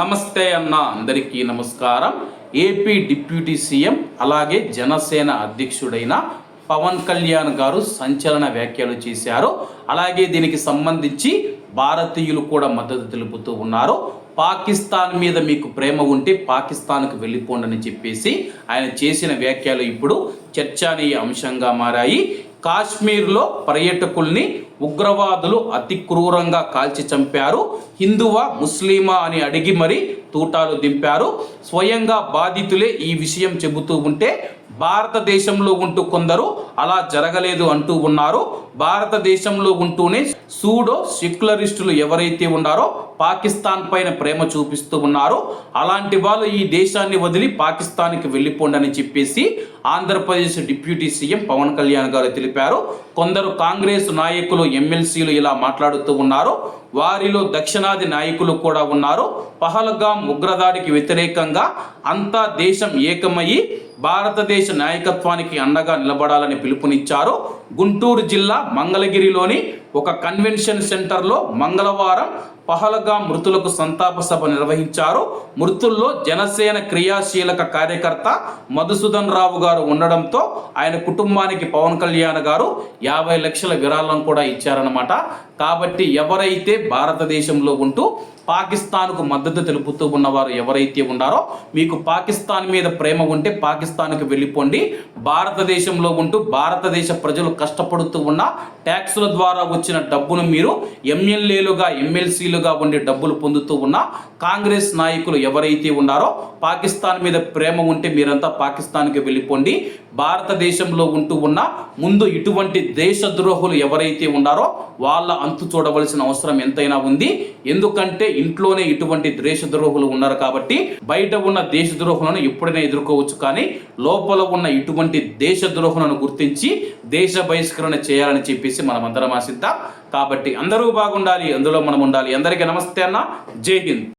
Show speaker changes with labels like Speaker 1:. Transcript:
Speaker 1: నమస్తే అన్న అందరికీ నమస్కారం. ఏపీ డిప్యూటీ సీఎం అలాగే జనసేన అధ్యక్షుడైన పవన్ కళ్యాణ్ గారు సంచలన వ్యాఖ్యలు చేశారు. అలాగే దీనికి సంబంధించి భారతీయులు కూడా మద్దతు తెలుపుతూ ఉన్నారు. పాకిస్తాన్ మీద మీకు ప్రేమ ఉంటే పాకిస్తాన్కు వెళ్ళిపోండి అని చెప్పేసి ఆయన చేసిన వ్యాఖ్యలు ఇప్పుడు చర్చనీయ అంశంగా మారాయి. కాశ్మీర్లో పర్యాటకుల్ని ఉగ్రవాదులు అతి క్రూరంగా కాల్చి చంపారు. హిందువా ముస్లిమా అని అడిగి మరి తూటాలు దింపారు. స్వయంగా బాధితులే ఈ విషయం చెబుతూ ఉంటే భారతదేశంలో ఉంటూ కొందరు అలా జరగలేదు అంటూ ఉన్నారు. భారతదేశంలో ఉంటూనే సూడో సెక్యులరిస్టులు ఎవరైతే ఉన్నారో పాకిస్తాన్ పైన ప్రేమ చూపిస్తూ ఉన్నారు. అలాంటి వాళ్ళు ఈ దేశాన్ని వదిలి పాకిస్తాన్కి వెళ్ళిపోండి అని చెప్పేసి ఆంధ్రప్రదేశ్ డిప్యూటీ సీఎం పవన్ కళ్యాణ్ గారు తెలిపారు. కొందరు కాంగ్రెస్ నాయకులు ఎమ్మెల్సీలు ఇలా మాట్లాడుతూ ఉన్నారు వారిలో దక్షిణాది నాయకులు కూడా ఉన్నారు. పహల్గాం ఉగ్రదాడికి వ్యతిరేకంగా అంతా దేశం ఏకమయ్యి భారతదేశ నాయకత్వానికి అండగా నిలబడాలని పిలుపునిచ్చారు. గుంటూరు జిల్లా మంగళగిరిలోని ఒక కన్వెన్షన్ సెంటర్లో మంగళవారం పహలగా మృతులకు సంతాప సభ నిర్వహించారు. మృతుల్లో జనసేన క్రియాశీలక కార్యకర్త మధుసూదన్ రావు గారు ఉండడంతో ఆయన కుటుంబానికి పవన్ కళ్యాణ్ గారు యాభై లక్షల విరాళం కూడా ఇచ్చారనమాట కాబట్టి ఎవరైతే భారతదేశంలో ఉంటూ పాకిస్తాన్కు మద్దతు తెలుపుతూ ఉన్నవారు ఎవరైతే ఉన్నారో మీకు పాకిస్తాన్ మీద ప్రేమ ఉంటే పాకిస్తాన్కి వెళ్ళిపోండి. భారతదేశంలో ఉంటూ భారతదేశ ప్రజలు కష్టపడుతూ ఉన్న ట్యాక్సుల ద్వారా వచ్చిన డబ్బును మీరు ఎమ్మెల్యేలుగా ఎమ్మెల్సీలుగా ఉండి డబ్బులు పొందుతూ ఉన్న కాంగ్రెస్ నాయకులు ఎవరైతే ఉన్నారో పాకిస్తాన్ మీద ప్రేమ ఉంటే మీరంతా పాకిస్తాన్కి వెళ్ళిపోండి. భారతదేశంలో ఉంటూ ఉన్న ముందు ఇటువంటి దేశద్రోహులు ఎవరైతే ఉన్నారో వాళ్ళ అంతు చూడవలసిన అవసరం ఎంతైనా ఉంది. ఎందుకంటే ఇంట్లోనే ఇటువంటి దేశద్రోహులు ఉన్నారు కాబట్టి బయట ఉన్న దేశద్రోహులను ఎప్పుడైనా ఎదుర్కోవచ్చు కానీ లోపల ఉన్న ఇటువంటి దేశద్రోహులను గుర్తించి దేశ బహిష్కరణ చేయాలని చెప్పేసి మనం అందరం ఆశిద్దాం. కాబట్టి అందరూ బాగుండాలి అందులో మనం ఉండాలి. అందరికీ నమస్తే అన్న. జై హింద్.